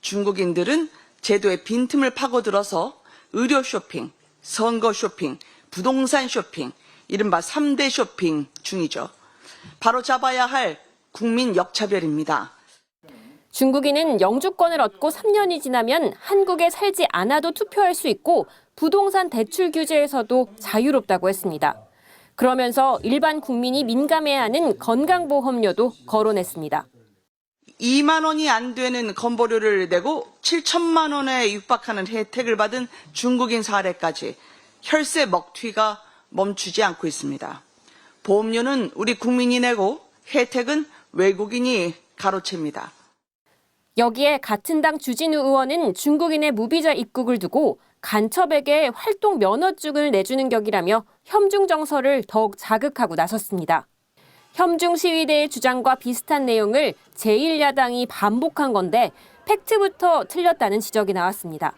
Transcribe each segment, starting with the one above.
중국인들은 제도의 빈틈을 파고들어서 의료 쇼핑, 선거 쇼핑, 부동산 쇼핑, 이른바 3대 쇼핑 중이죠. 바로 잡아야 할 국민 역차별입니다. 중국인은 영주권을 얻고 3년이 지나면 한국에 살지 않아도 투표할 수 있고 부동산 대출 규제에서도 자유롭다고 했습니다. 그러면서 일반 국민이 민감해하는 건강보험료도 거론했습니다. 2만 원이 안 되는 건보료를 내고 7천만 원에 육박하는 혜택을 받은 중국인 사례까지 혈세 먹튀가 멈추지 않고 있습니다. 보험료는 우리 국민이 내고 혜택은 외국인이 가로챕니다. 여기에 같은 당 주진우 의원은 중국인의 무비자 입국을 두고 간첩에게 활동 면허증을 내주는 격이라며 혐중 정서를 더욱 자극하고 나섰습니다. 혐중 시위대의 주장과 비슷한 내용을 제1야당이 반복한 건데 팩트부터 틀렸다는 지적이 나왔습니다.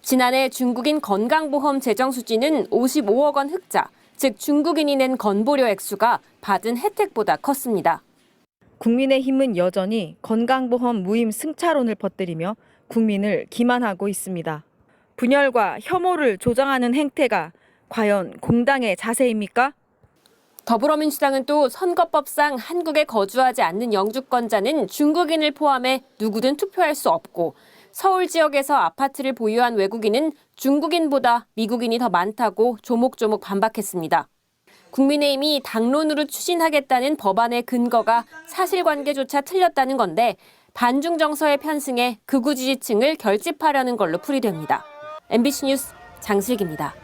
지난해 중국인 건강보험 재정 수지는 55억 원 흑자, 즉 중국인이 낸 건보료 액수가 받은 혜택보다 컸습니다. 국민의힘은 여전히 건강보험 무임 승차론을 퍼뜨리며 국민을 기만하고 있습니다. 분열과 혐오를 조장하는 행태가 과연 공당의 자세입니까? 더불어민주당은 또 선거법상 한국에 거주하지 않는 영주권자는 중국인을 포함해 누구든 투표할 수 없고 서울 지역에서 아파트를 보유한 외국인은 중국인보다 미국인이 더 많다고 조목조목 반박했습니다. 국민의힘이 당론으로 추진하겠다는 법안의 근거가 사실관계조차 틀렸다는 건데 반중 정서에 편승해 극우 지지층을 결집하려는 걸로 풀이됩니다. MBC 뉴스 장슬기입니다.